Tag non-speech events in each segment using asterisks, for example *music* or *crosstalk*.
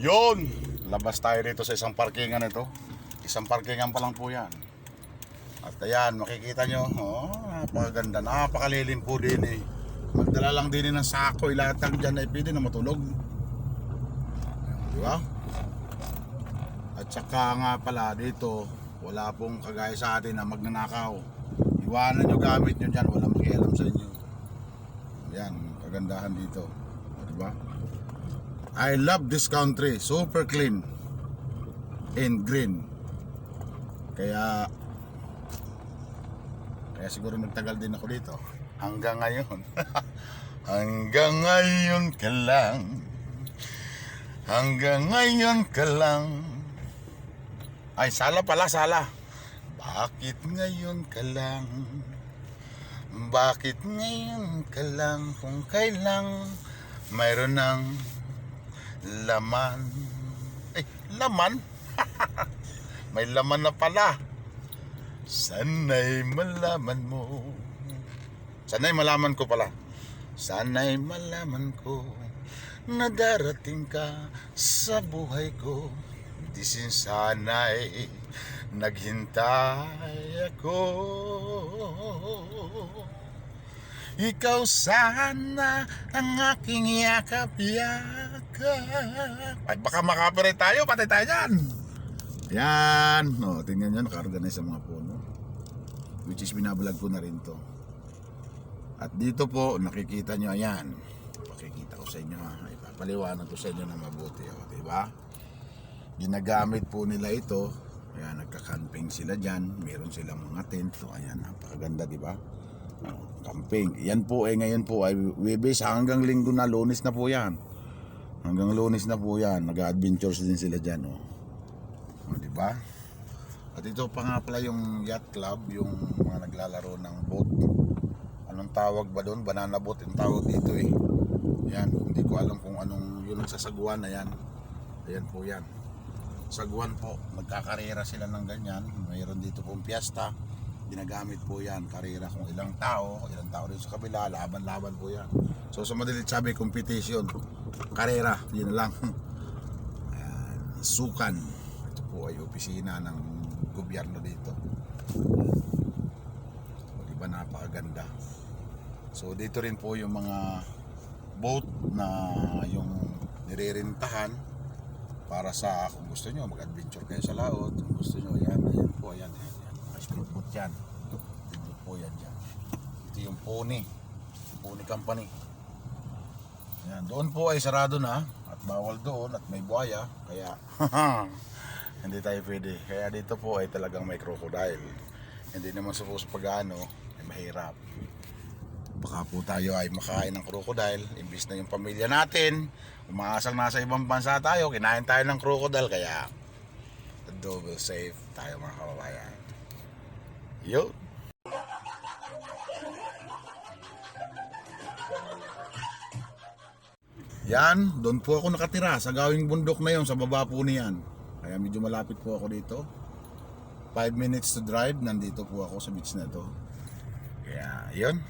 Yun! Labas tayo dito sa isang parkingan ito. Isang parkingan pa lang po yan. At ayan, makikita nyo, oh, napakaganda, napakalilim po din eh. Magdala lang din ng sako, ilatag dyan ay pwede na matulog. Di ba? At saka nga pala dito, wala pong kagaya sa atin na magnanakaw. Iwanan nyo gamit nyo dyan, walang makialam sa inyo. Yan, kagandahan dito. O, di ba? I love this country. Super clean. And green. Kaya kaya siguro nagtagal din ako dito. Hanggang ngayon. *laughs* Hanggang ngayon ka lang. Hanggang ngayon ka lang. Ay, sala pala, sala. Bakit ngayon ka lang? Bakit ngayon ka lang kung kailang mayroon ng laman? Eh, laman? *laughs* May laman na pala. Sana'y malaman mo. Sana'y malaman ko pala. Sana'y malaman ko na darating ka sa buhay ko. Di sana'y naghintay ako. Ikaw sana ang aking yakap-yakap. Ay, baka makapire tayo, patay tayo dyan. Yan. O, tingnan nyo, naka-organize sa mga puno. Which is binabalag ko na rin to. At dito po, nakikita nyo, ayan. Pakikita ko sa inyo ha. Ko sa inyo na mabuti. O, diba? Ginagamit po nila ito. Ayan, nagka-camping sila dyan. Meron silang mga tent. So, ayan, napakaganda, diba? Oh, camping. Yan po ay ngayon po ay Webes hanggang linggo na lunes na po yan. Hanggang lunes na po yan. Nag-adventures din sila dyan. Oh. O, di ba? At ito pa nga pala yung yacht club, yung mga naglalaro ng boat. Anong tawag ba doon? Banana boat yung tawag dito eh. Yan, hindi ko alam kung anong yung nagsasaguan na yan. Ayan po yan. Saguan po, magkakarera sila ng ganyan. Mayroon dito pong piyesta. Ginagamit po yan, karera kung ilang tao, ilang tao rin sa kabila, laban-laban po yan. So sa madalit sabi, competition, karera, yun lang. *laughs* Ayan, sukan. Ito po ay opisina ng gobyerno dito. O, di ba napakaganda. So dito rin po yung mga boat na yung nirerentahan para sa kung gusto nyo mag-adventure kayo sa laot kung gusto nyo yan ayan po ayan ayan, may speedboat yan speedboat po yan dyan. Ito yung pony. Pony company. Yan doon po ay sarado na. At bawal doon at may buhaya. Kaya *laughs* hindi tayo pwede. Kaya dito po ay talagang may crocodile. Hindi naman suppose pag ano ay mahirap. Baka po tayo ay makain ng crocodile. Imbis na yung pamilya natin. Umaasang nasa ibang bansa tayo. Kinain tayo ng crocodile. Kaya double safe. Tayo mga kababayan yun yan doon po ako nakatira sa gawing bundok na yon sa baba po niyan kaya medyo malapit po ako dito 5 minutes to drive nandito po ako sa beach na to kaya yun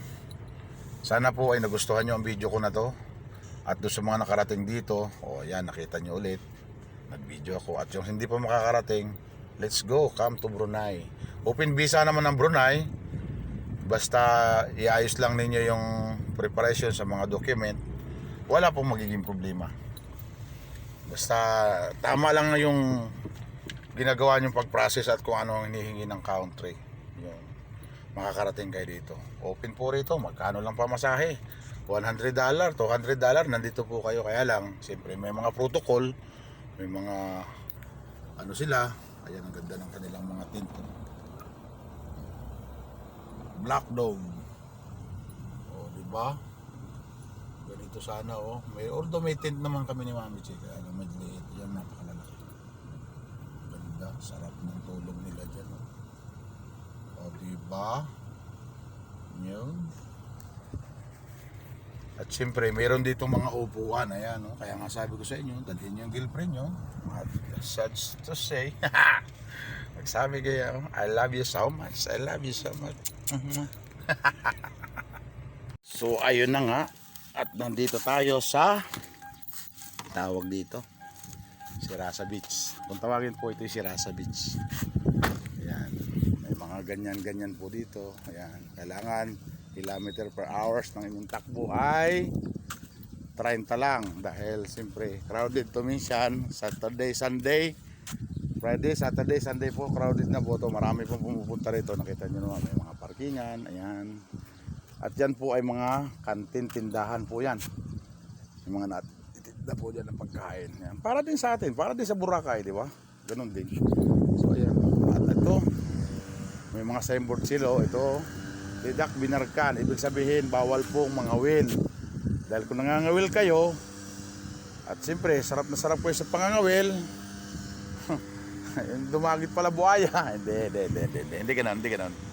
sana po ay nagustuhan nyo ang video ko na to. At doon sa mga nakarating dito, o oh, yan, nakita nyo ulit. Nag-video ako. At yung hindi pa makakarating, let's go, come to Brunei. Open visa naman ng Brunei. Basta iayos lang ninyo yung preparation sa mga document. Wala pong magiging problema. Basta tama lang yung ginagawa nyong pag-process at kung ano ang hinihingi ng country. Yun makakarating kayo dito. Open po rito, magkano lang pamasahe? $100, $200, nandito po kayo. Kaya lang, siyempre may mga protocol, may mga ano sila. Ayan, ang ganda ng kanilang mga tint. Black Dog. O, di ba? Ganito sana, oh. May, although may tint naman kami ni Mami Chika. Ano, maliit. Yan, napakalalaki. Ganda, sarap ng tulog nila dyan, oh. O, diba? Yun. At siyempre, mayroon dito mga upuan. Ayan, no? Kaya nga sabi ko sa inyo, dalhin yung girlfriend nyo. Such to say, *laughs* nagsabi kayo, I love you so much. I love you so much. *laughs* so, ayun na nga. At nandito tayo sa tawag dito Sirasa Beach. Kung tawagin po ito yung Sirasa Beach. Ayan. May mga ganyan-ganyan po dito. Ayan. Kailangan kilometer per hours ng inyong takbo ay 30 lang dahil siyempre crowded to minsan Saturday, Sunday Friday, Saturday, Sunday po crowded na po to marami pong pumupunta rito nakita nyo naman may mga parkingan ayan at yan po ay mga kantin tindahan po yan yung mga natitinda po dyan ng pagkain yan. para din sa atin, para din sa Boracay di ba? ganun din so ayan at ito may mga signboard sila oh. ito Didak binarkan, ibig sabihin bawal pong mga will. Dahil kung nangangawil kayo, at siyempre sarap na sarap kayo sa pangangawil, *laughs* dumagit pala buhaya. *laughs* hindi, hindi, hindi, hindi, hindi, hindi ganun, hindi ganun.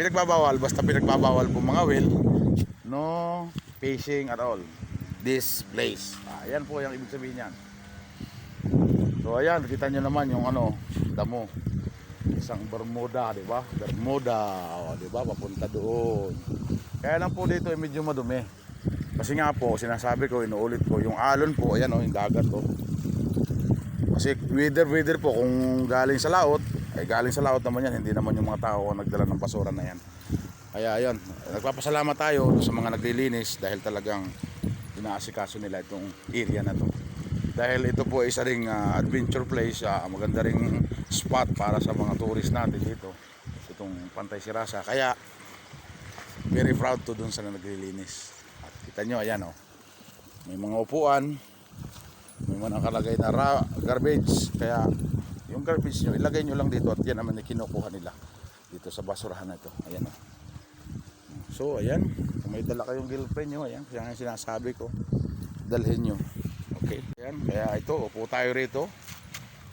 Pinagbabawal, basta pinagbabawal po mga will, no fishing at all. This place. Ah, yan po yung ibig sabihin yan. So ayan, kita nyo naman yung ano, damo isang Bermuda, di ba? Bermuda, o, di ba? Papunta doon. Kaya lang po dito ay medyo madumi. Kasi nga po, sinasabi ko, inuulit ko, yung alon po, ayan o, yung dagat o. Kasi weather, weather po, kung galing sa laot, ay galing sa laot naman yan, hindi naman yung mga tao ang nagdala ng basura na yan. Kaya ayun, nagpapasalamat tayo sa mga naglilinis dahil talagang inaasikaso nila itong area na to. Dahil ito po ay isa ring ah, adventure place, ah, maganda ring spot para sa mga tourist natin dito. Itong Pantay Sirasa. Kaya very proud to dun sa na naglilinis. At kita nyo, ayan oh. May mga upuan, may mga nakalagay na ra- garbage. Kaya yung garbage nyo, ilagay nyo lang dito at yan naman kinukuha nila dito sa basurahan na ito. Ayan oh. So, ayan. Kung may dala kayong girlfriend nyo, ayan. Kaya nga sinasabi ko, dalhin nyo. Okay. Ayan. Kaya ito, upo tayo rito.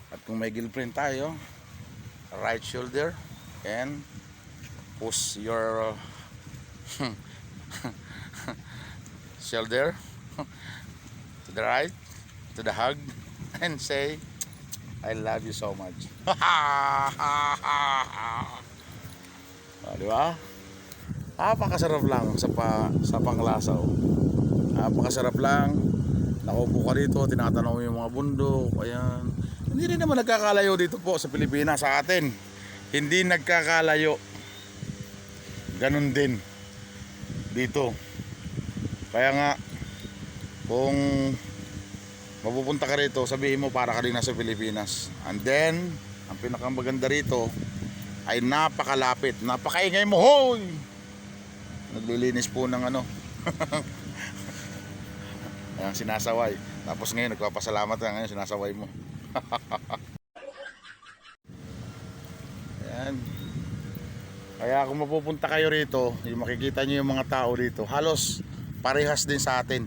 At kung may girlfriend tayo, right shoulder and push your *laughs* shoulder *laughs* to the right, to the hug, and say, I love you so much. Ah, *laughs* di ba? Napakasarap lang sa pa, sa panglasaw. Napakasarap lang. Nakaupo ka dito, tinatanaw mo yung mga bundok. Ayan. Hindi rin naman nagkakalayo dito po sa Pilipinas sa atin. Hindi nagkakalayo. Ganun din. Dito. Kaya nga, kung mapupunta ka rito, sabihin mo para ka rin nasa Pilipinas. And then, ang pinakamaganda rito ay napakalapit. Napakaingay mo, hoy! Naglilinis po ng ano. *laughs* Ayan, sinasaway. Tapos ngayon, nagpapasalamat ka ngayon, sinasaway mo. *laughs* Ayan. Kaya kung mapupunta kayo rito, yung makikita nyo yung mga tao dito, halos parehas din sa atin.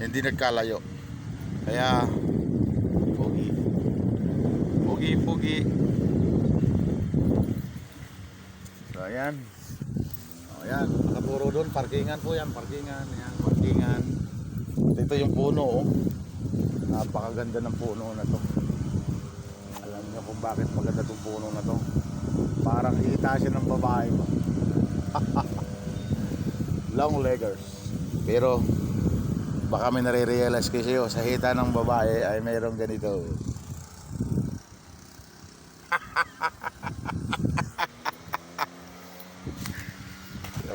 Hindi nagkalayo. Kaya, pogi. Pogi, pogi. So, ayan. O, ayan. Nakapuro doon. Parkingan po yan. Parkingan. Ayan. Parkingan. Ito yung puno, oh. Napakaganda ng puno na to. Alam niyo kung bakit maganda tong puno na to. Parang hita siya ng babae mo. *laughs* Long leggers. Pero baka may nare-realize kayo sa hita ng babae ay mayroong ganito.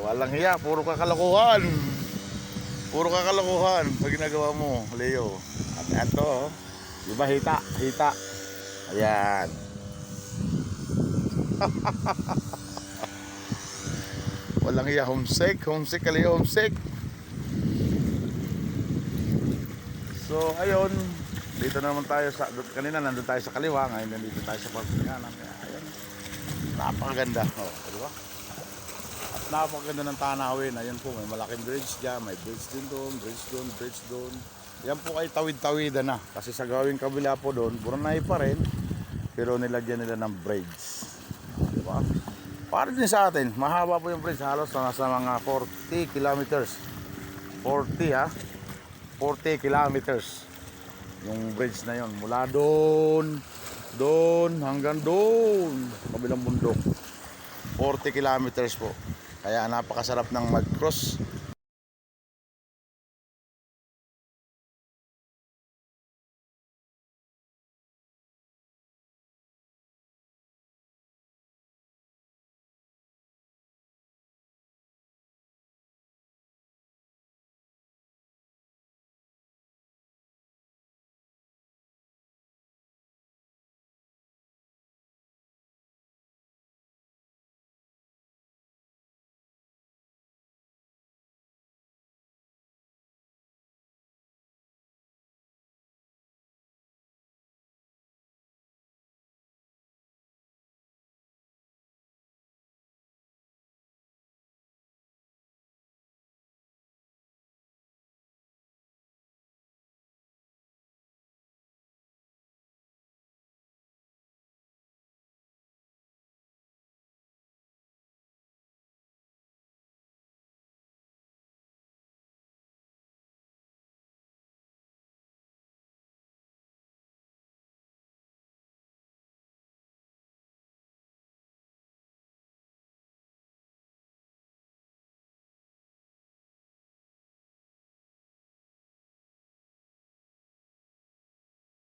*laughs* Walang hiya, puro kakalokohan. Puro kakalokohan sa ginagawa mo, Leo. At ito, di ba hita? Hita. Ayan. *laughs* Walang iya homesick, homesick kali homesick. So ayun, dito naman tayo sa kanina nandun tayo sa kaliwa, ngayon nandito tayo sa pagkanan. Kaya ayun. Napakaganda. Oh, di ba? At napakaganda ng tanawin. Ayun po, may malaking bridge dyan, may bridge din doon, bridge doon, bridge doon. Yan po ay tawid-tawidan na. Kasi sa gawing kabila po doon, Brunei pa rin. Pero nilagyan nila ng bridge. Di ba? Para din sa atin, mahaba po yung bridge. Halos nasa mga 40 kilometers. 40 ha. 40 kilometers. Yung bridge na yon Mula doon, doon, hanggang doon. Kabilang bundok. 40 kilometers po. Kaya napakasarap ng mag-cross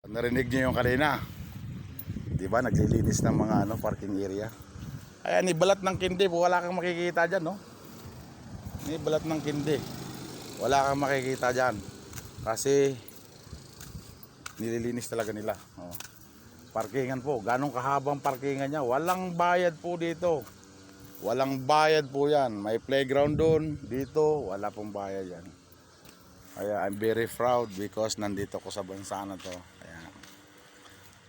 Narinig niyo yung kanina. Di ba? Naglilinis ng mga ano, parking area. Ayan, ni balat ng kindi. Wala kang makikita dyan, no? Ni balat ng kindi. Wala kang makikita dyan. Kasi nililinis talaga nila. Oh. Parkingan po. Ganong kahabang parkingan niya. Walang bayad po dito. Walang bayad po yan. May playground doon. Dito, wala pong bayad yan. Kaya I'm very proud because nandito ko sa bansa na to.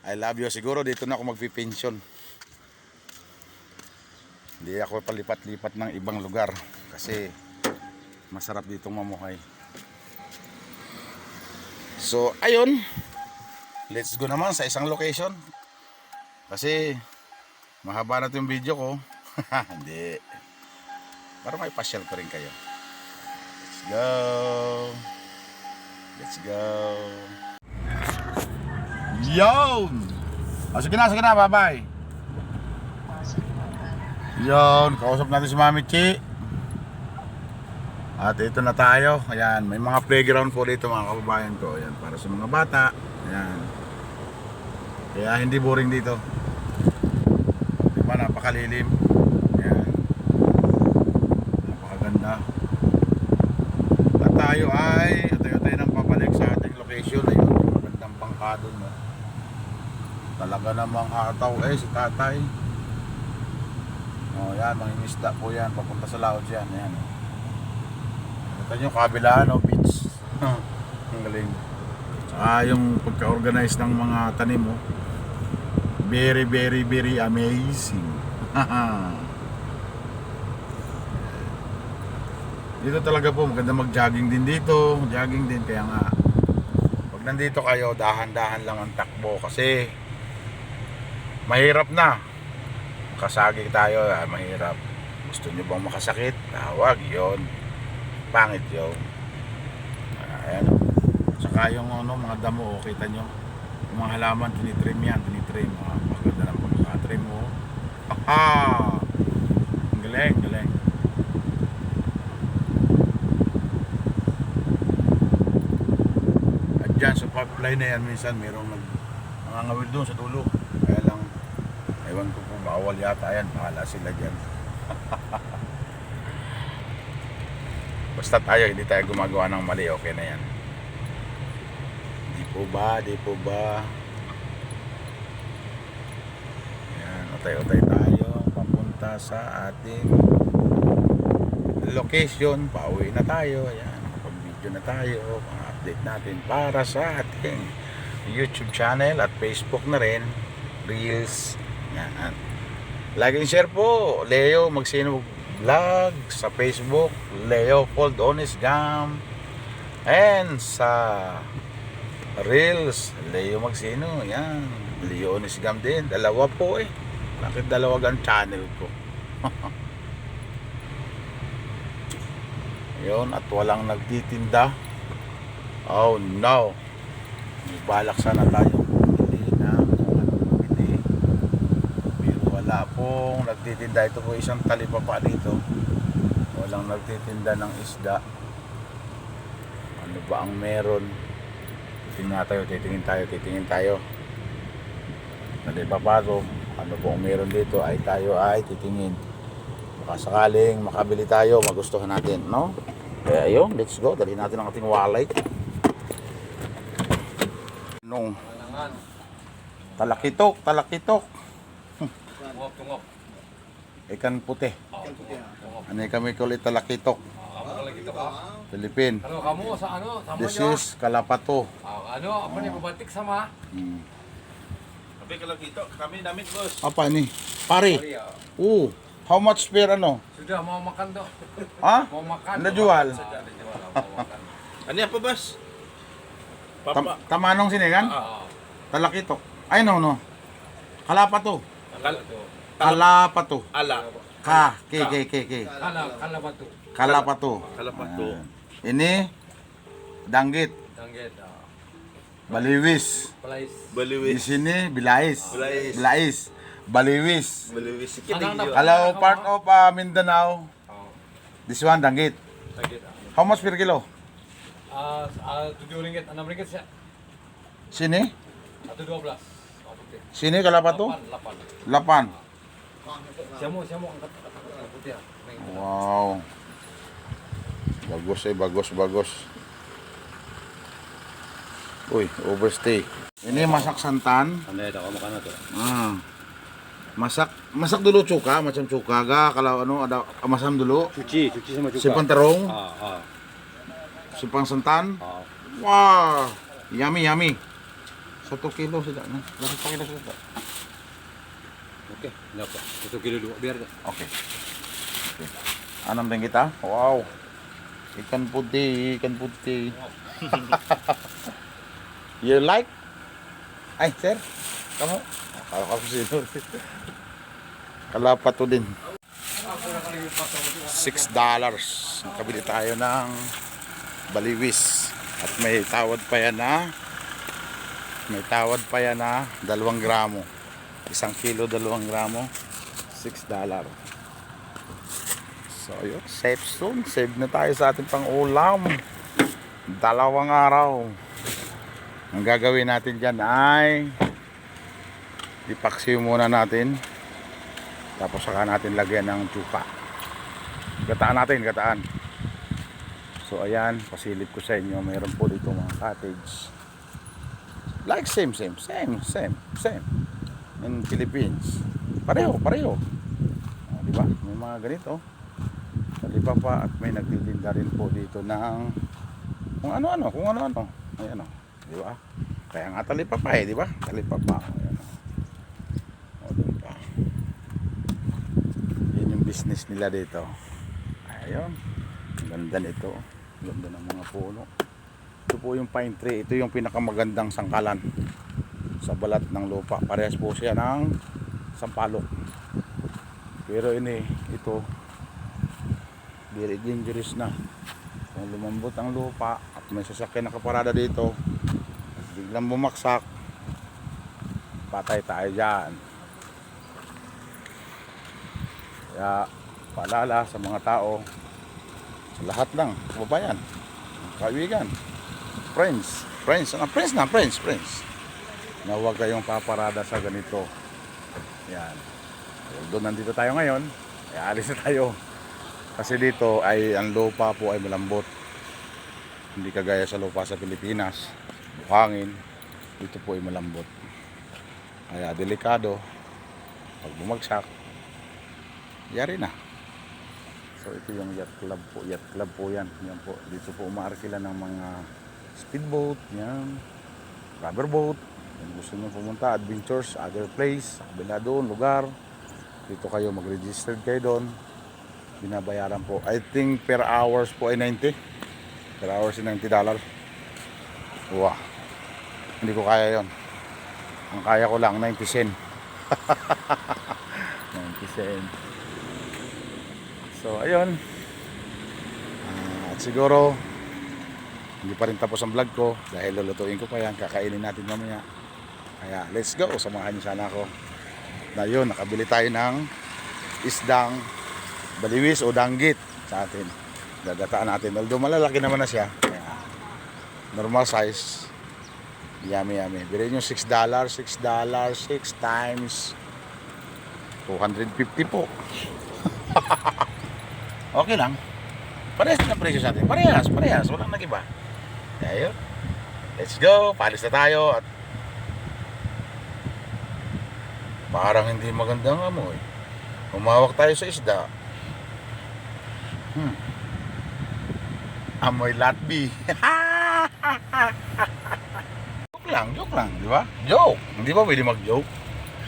I love you. Siguro dito na ako magpipensyon. Hindi ako palipat-lipat ng ibang lugar. Kasi masarap ditong mamuhay. So, ayun. Let's go naman sa isang location. Kasi mahaba na 'tong video ko. *laughs* Hindi. Para may pasyal ko rin kayo. Let's go. Let's go. Yon! Oh, sige na, sige na, bye-bye. Yon, kausap natin si Mami Chi. At ito na tayo. Ayan, may mga playground po dito mga kababayan ko. Ayan, para sa mga bata. Ayan. Kaya hindi boring dito. Di ba, napakalilim. Ayan. Napakaganda. At tayo ay, tayo tayo nang pabalik sa ating location. Ayun, yung magandang bangkado no. Talaga namang hataw eh, si tatay. Oh, yan, mangingisda po yan. Papunta sa laot yan. Ayan. oh. Kita nyo, kabila, no, beach. *laughs* Ang galing. Ah, yung pagka-organize ng mga tanim mo. Very, very, very amazing. *laughs* dito talaga po, maganda mag-jogging din dito. Jogging din, kaya nga. Pag nandito kayo, dahan-dahan lang ang takbo. Kasi, mahirap na. Kasagi tayo, ah, mahirap. Gusto nyo bang makasakit? Tawag, yon pangit yun. Ah, Ayan. Saka yung ano, mga damo, oh, kita nyo. Yung mga halaman, tinitrim yan, tinitrim. Mga maganda ng pagkakatrim mo. Aha! Ang galing, galing. At dyan sa pipeline na yan, minsan mayroong nag nangangawil doon sa dulo. Ewan ko po, bawal yata yan. Bahala sila dyan. *laughs* Basta tayo, hindi tayo gumagawa ng mali, okay na yan. Di po ba, di po ba? Yan, utay-utay tayo, papunta sa ating location. Pauwi na tayo, yan. Pag-video na tayo, update natin para sa ating YouTube channel at Facebook na rin. Reels. Yan. And share po. Leo Magsino Vlog sa Facebook. Leo Fold Honest Gam. And sa Reels. Leo Magsino. Yan. Leo Honest Gam din. Dalawa po eh. Bakit dalawa ang channel ko? *laughs* Yun. At walang nagtitinda. Oh no. Balak sana tayo. Hindi na. Hindi. Pero wala pong nagtitinda. Ito po isang talipapa dito. Walang nagtitinda ng isda. Ano ba ang meron? Tingnan tayo, titingin tayo, titingin tayo. Talipapa to. Ano po ang meron dito ay tayo ay titingin. Baka sakaling makabili tayo, magustuhan natin, no? Kaya ayun, let's go. Dali natin ang ating wallet. Nung talakitok, talakitok. Tungok, tungok. Ikan puti. Ano kami kulit talakitok. Ako lang ito ka. Philippine. Ano kamu sa ano? Sama This nyo. is kalapato. Ah, ano? Apa ni babatik sama? Hmm. Sabi ka lang dito, kami namin boss. Apa ni? Pare. Sorry, ah. Oh, how much per ano? Sudah mau makan do. Ha? *laughs* Mau makan. Najual. Sudah makan. *laughs* Ano pa? Tam Papa. tamanong sinigan? Ah, Talakitok. Ay no no. Kalapato. Kal. Kalapato. ala. Ka, ke ke ke ke. Kana kana batu. Kalapato. Kalapato. Ayan. Ini danggit, Dangget. ah. baliwis. Place. Di Baliwis. sini bilais. Bilais. Bilais. Baliwis. Baliwis. Tigil. Kalau part of uh, Mindanao, Oh. this one danggit. Dangget. ah. How much per kilo? Ah, ah, tujuh ringgit, enam ringgit siya. Sini? Batu 12. Sini kalapat to? Lapan, lapan. 8. Siamo, siamo angkat angkat yang putih. ah. Wow. Bagus eh, bagus, bagus. Uy, overstay. Ini masak santan. Ano ito? Kumakain na to. Ah. Masak masak dulu cuka, macam cuka ga kalau ano ada masam dulu. Cuci, cuci sama cuka. Simpan terung, Ah, ah, simpan santan. ah. Wah, yummy yummy. Satu kilo sudah, nah. Satu kilo sudah. Oke, dapat. Satu kilo dua, biar deh. Oke. Oke. Anam din kita. Wow. Ikan putih, ikan putih. *laughs* you like? Ay, sir. Kamu? Kalau kamu sino. Kalapat to din. Six dollars. Nakabili tayo ng baliwis. At may tawad pa yan na may tawad pa yan na dalawang gramo. Isang kilo, dalawang gramo. Six dollar. So, yun. Safe soon. Save na tayo sa ating pang-ulam. Dalawang araw. Ang gagawin natin dyan ay ipaksiw muna natin. Tapos saka natin lagyan ng tsuka. Gataan natin, gataan. So, ayan. Pasilip ko sa inyo. Mayroon po dito mga cottage. Like same, same, same, same, same. In Philippines. Pareho, pareho. O, di ba? May mga ganito. Talipapa at may nagtitinda rin po dito ng kung ano-ano, kung ano-ano. Ayan o. Di ba? Kaya nga talipapa eh, di ba? Talipapa. Ayan o. O, pa. Yan yung business nila dito. Ayun. Ganda nito. Ganda ng mga puno. Ito po yung pine tree. Ito yung pinakamagandang sangkalan sa balat ng lupa. Parehas po siya ng sampalok. Pero ini, ito, very dangerous na. Kung lumambot ang lupa at may sasakyan nakaparada dito, at biglang bumaksak, patay tayo dyan. Kaya, paalala sa mga tao, sa lahat lang, kababayan, kaibigan, friends, friends, ano, friends na, friends, friends, na huwag kayong paparada sa ganito. Yan. Although nandito tayo ngayon, ay alis na tayo. Kasi dito ay ang lupa po ay malambot. Hindi kagaya sa lupa sa Pilipinas, buhangin, dito po ay malambot. Kaya delikado, pag bumagsak, yari na. So ito yung yacht club po, yacht club po yan. Yan po, dito po umaarkila ng mga speedboat, yan, rubber boat. Kung gusto nyo pumunta, adventures, other place, sa kabila doon, lugar. Dito kayo, mag-register kayo doon. Binabayaran po. I think per hours po ay 90. Per hours ay 90 dollar. Wow. Hindi ko kaya yon. Ang kaya ko lang 90 cent. *laughs* 90 cent. So, ayun. Ah, at siguro, hindi pa rin tapos ang vlog ko dahil lulutuin ko pa yan. Kakainin natin mamaya. Kaya, let's go. Samahan niyo sana ako. Na yun, nakabili tayo ng isdang baliwis o danggit sa atin. Dadataan natin. Although malalaki naman na siya. Kaya, normal size. Yummy, yummy. Bilhin nyo 6 dollars, 6 dollars, 6 times 250 po. *laughs* okay lang. Parehas na presyo sa atin. Parehas, parehas. Walang nag-iba. Kaya yun. Let's go. Palis na tayo. At parang hindi magandang amoy. Umawak tayo sa isda. Hmm. Amoy latbi. *laughs* joke lang, joke lang, di ba? Joke. Hindi ba pwede mag-joke?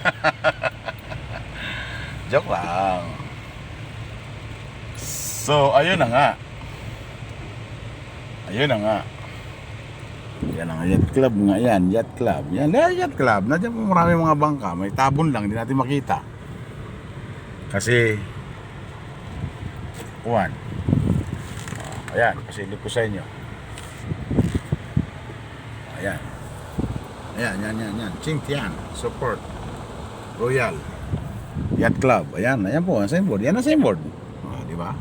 *laughs* joke lang. So, ayun na nga. Ayun na nga. Yan ang yacht club nga yan, yacht club. Yan, yan yacht club. Nandiyan po marami mga bangka. May tabon lang, hindi natin makita. Kasi, kuwan. Ayan, pasilip ko sa inyo. Ayan. Ayan, yan, yan, yan. Chintian, support. Royal. Yacht Club. Ayan, ayan po, ang signboard. Yan ang signboard. Oh, di ba?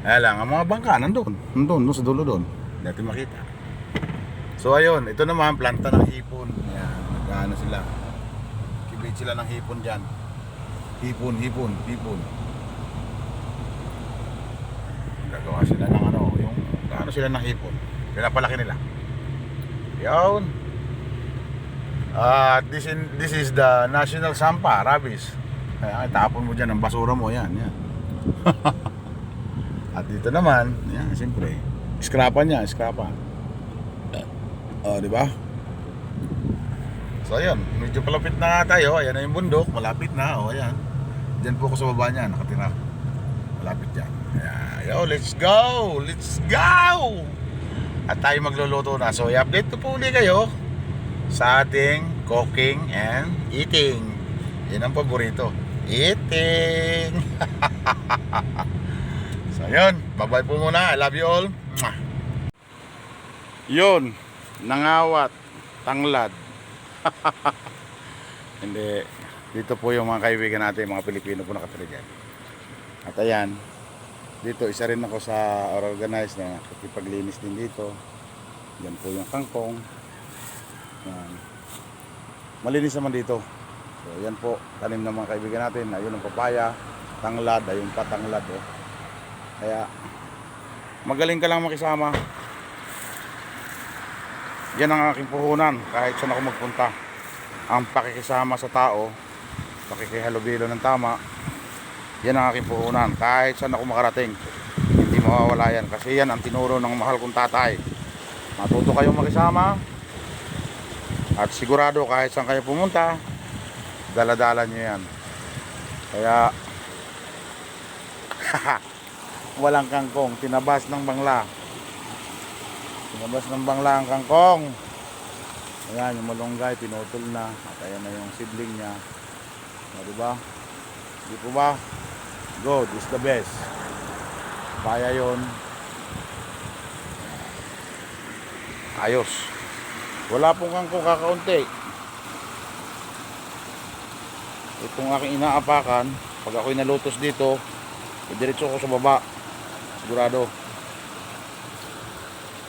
Kaya lang, ang mga bangka nandun. Nandun, doon sa dulo doon. Hindi natin makita. So ayun, ito naman planta ng hipon. Yan, nag-ano sila. Kibit sila ng hipon diyan. Hipon, hipon, hipon. Gagawa sila ng ano, yung ano sila ng hipon. Pinapalaki nila. Yun. Ah, this in, this is the National Sampa, Rabis. Kaya itapon mo diyan ang basura mo, yan, yan. *laughs* At dito naman, yan, siyempre, skrapan niya, skrapan. Oh, di ba? So, ayun, medyo palapit na nga tayo. Ayan na yung bundok, malapit na. Oh, ayan. Diyan po ako sa baba niya, nakatira. Malapit yan. Ayan, yo, let's go! Let's go! At tayo magluluto na. So, i-update ko po ulit kayo sa ating cooking and eating. Yan ang paborito. Eating! *laughs* so, yun. Bye-bye po muna. I love you all. Yun. Nangawat. Tanglad. *laughs* Hindi. Dito po yung mga kaibigan natin, mga Pilipino po nakatira dyan. At ayan, dito isa rin ako sa organized na paglinis din dito. Yan po yung kangkong. Yan. Malinis naman dito. So yan po, tanim ng mga kaibigan natin. Ayun ang papaya, tanglad, ayun pa tanglad. Oh. Kaya, magaling ka lang makisama. Yan ang aking puhunan kahit saan ako magpunta. Ang pakikisama sa tao, pakikihalubilo ng tama, yan ang aking puhunan. Kahit saan ako makarating, hindi mawawala yan. Kasi yan ang tinuro ng mahal kong tatay. Matuto kayong makisama. At sigurado kahit saan kayo pumunta, daladala nyo yan. Kaya, *laughs* walang kangkong, tinabas ng bangla. Tinabas ng bangla ang kangkong. Ayan, yung malunggay, pinutol na. At ayan na yung sibling niya. O, diba? Di po ba? Good, is the best. Kaya yon. Ayos. Wala pong kangkong kakaunti. Itong aking inaapakan, pag ako'y nalutos dito, diretso ko sa baba. Sigurado.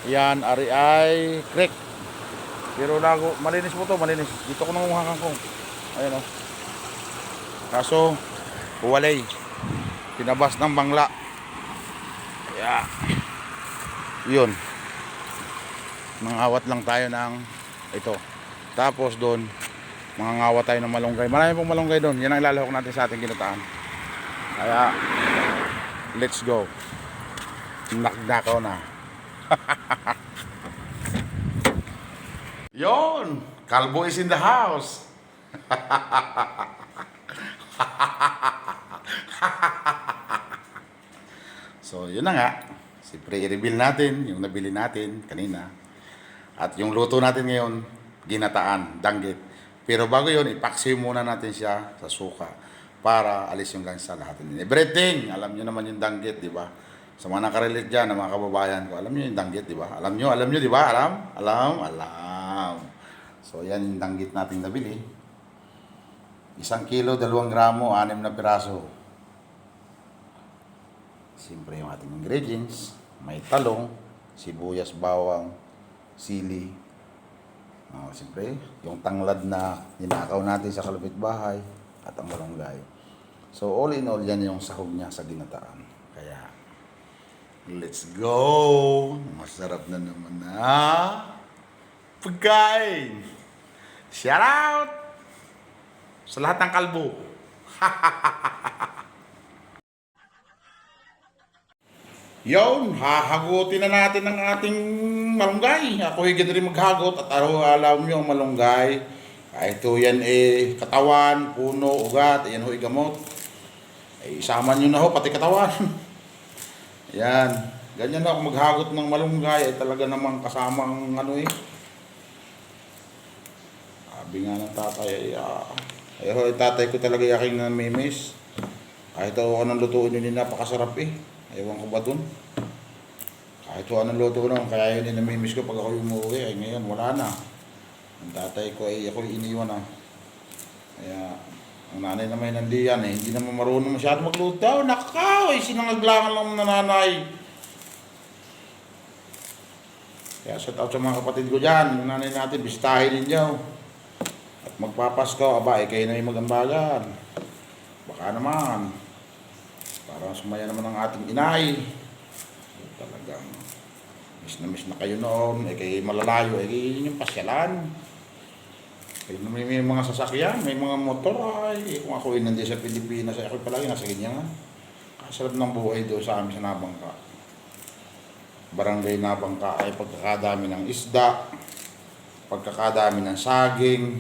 Yan, ari ay creek. Pero lago, malinis po to, malinis. Dito ko nangunguha kangkong. Ayan o. Kaso, huwalay. Tinabas ng bangla. Kaya, yun. Mangawat lang tayo ng ito. Tapos doon, mangangawat tayo ng malunggay. Marami pong malunggay doon. Yan ang ilalahok natin sa ating ginataan. Kaya, let's go. Naknakaw na. *laughs* Yon, Kalbo is in the house. *laughs* so, yun na nga. Siyempre, i-reveal natin yung nabili natin kanina. At yung luto natin ngayon, ginataan, danggit. Pero bago yun, ipaksiw muna natin siya sa suka para alis yung lansa lahat. Everything, alam nyo naman yung danggit, di ba? Sa mga nakarelate dyan, mga kababayan ko, alam nyo yung danggit, di ba? Alam nyo, alam nyo, di ba? Alam? Alam? Alam. So, yan yung danggit nating nabili. Isang kilo, dalawang gramo, anim na piraso. Siyempre yung ating ingredients. May talong, sibuyas, bawang, sili. Oh, siyempre, yung tanglad na ninakaw natin sa kalapit bahay at ang malunggay. So, all in all, yan yung sahog niya sa ginataan. Let's go! Masarap na naman na pagkain! Shout out! Sa lahat ng kalbo. *laughs* Yon, hahagutin na natin ang ating malunggay. Ako higit rin maghagot at araw alam nyo ang malunggay. Kahit ito yan eh, katawan, puno, ugat, yan ho gamot. Eh, isama nyo na ho, pati katawan. *laughs* yan, ganyan na ako maghagot ng malunggay. Ay talaga namang kasamang ano eh. Sabi nga ng tatay, ay, ah, ay ho, tatay ko talaga yaking namimiss. Kahit ako anong lutuin yun, napakasarap eh. Ewan ko ba dun? Kahit kung anong luto naman, kaya yun din namimiss ko pag ako umuwi. Ay ngayon, wala na. Ang tatay ko ay ako iniwan na. Kaya, ang nanay naman nandiyan eh, hindi naman marunong masyado magluto. Nakaw, eh, sinangaglangan lang ng nanay. Kaya shout out sa mga kapatid ko dyan, yung nanay natin, bistahin ninyo. At magpapasko, aba, eh, kayo na yung magambagan. Baka naman. Para sumaya naman ang ating inay. Talagang miss na miss na kayo noon, eh kayo malalayo, eh yun yung pasyalan. May, may mga sasakyan, may mga motor, ay, eh, kung ako ay nandiyan sa Pilipinas, ay ako palagi nasa ganyan. Kasalap ng buhay doon sa amin sa Nabangka. Barangay Nabangka ay pagkakadami ng isda, pagkakadami ng saging,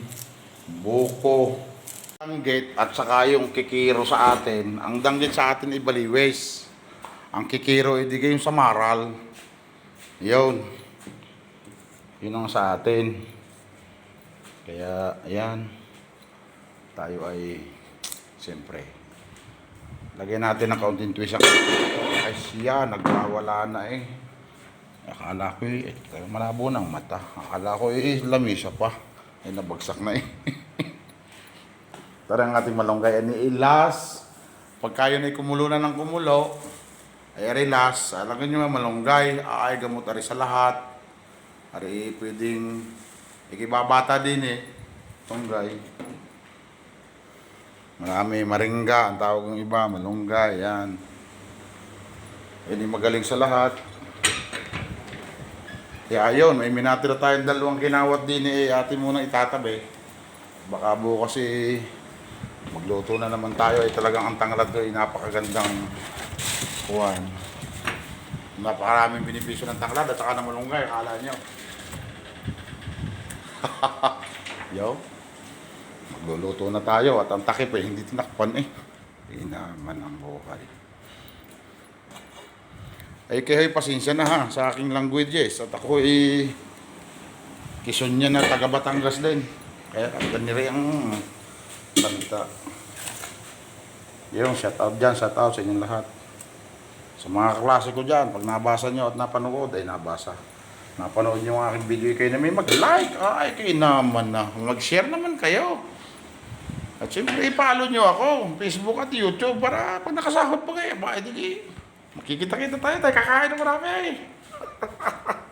buko, danggit at saka yung kikiro sa atin. Ang danggit sa atin ay baliwes. Ang kikiro ay di yung sa maral. Yun. Yun ang sa atin. Kaya, ayan. Tayo ay, siyempre, lagyan natin ng kaunting twist ay siya, nagkawala na eh. Akala ko eh, eh, malabo ng mata. Akala ko eh, lamisa pa. Eh, nabagsak na eh. *laughs* Tara ang ating malunggay ni Ilas. Pagka yun ay kumulo na ng kumulo, ay relax. Alam nyo malunggay, ay gamot ari sa lahat. Ari pwedeng ikibabata din eh. Tunggay. Marami maringga, ang tawag ng iba, malunggay, yan. Yung magaling sa lahat. Kaya ayun, may minatira tayong dalawang kinawat din eh, ate muna itatabi. Baka bukas eh, magluto na naman tayo ay talagang ang tanglad ko ay napakagandang kuwan. Napakaraming benepisyo ng tanglad at saka ng malunggay, akala nyo. *laughs* Yo, magluluto na tayo at ang takip eh, hindi tinakpan eh. Hindi naman ang buhay. Ay kayo pasensya na ha sa aking languages at ako eh niya na taga Batangas din. Kaya ganire ang salita. Yung shout out dyan, shout out sa inyong lahat. Sa mga klase ko dyan, pag nabasa nyo at napanood, ay nabasa. Napanood nyo ang aking video kayo na may mag-like. Ay, kayo naman na. Mag-share naman kayo. At siyempre, i-follow nyo ako. Facebook at YouTube para pag nakasahod pa kayo, ba, edi, makikita-kita tayo tayo. Kakain na marami eh. *laughs*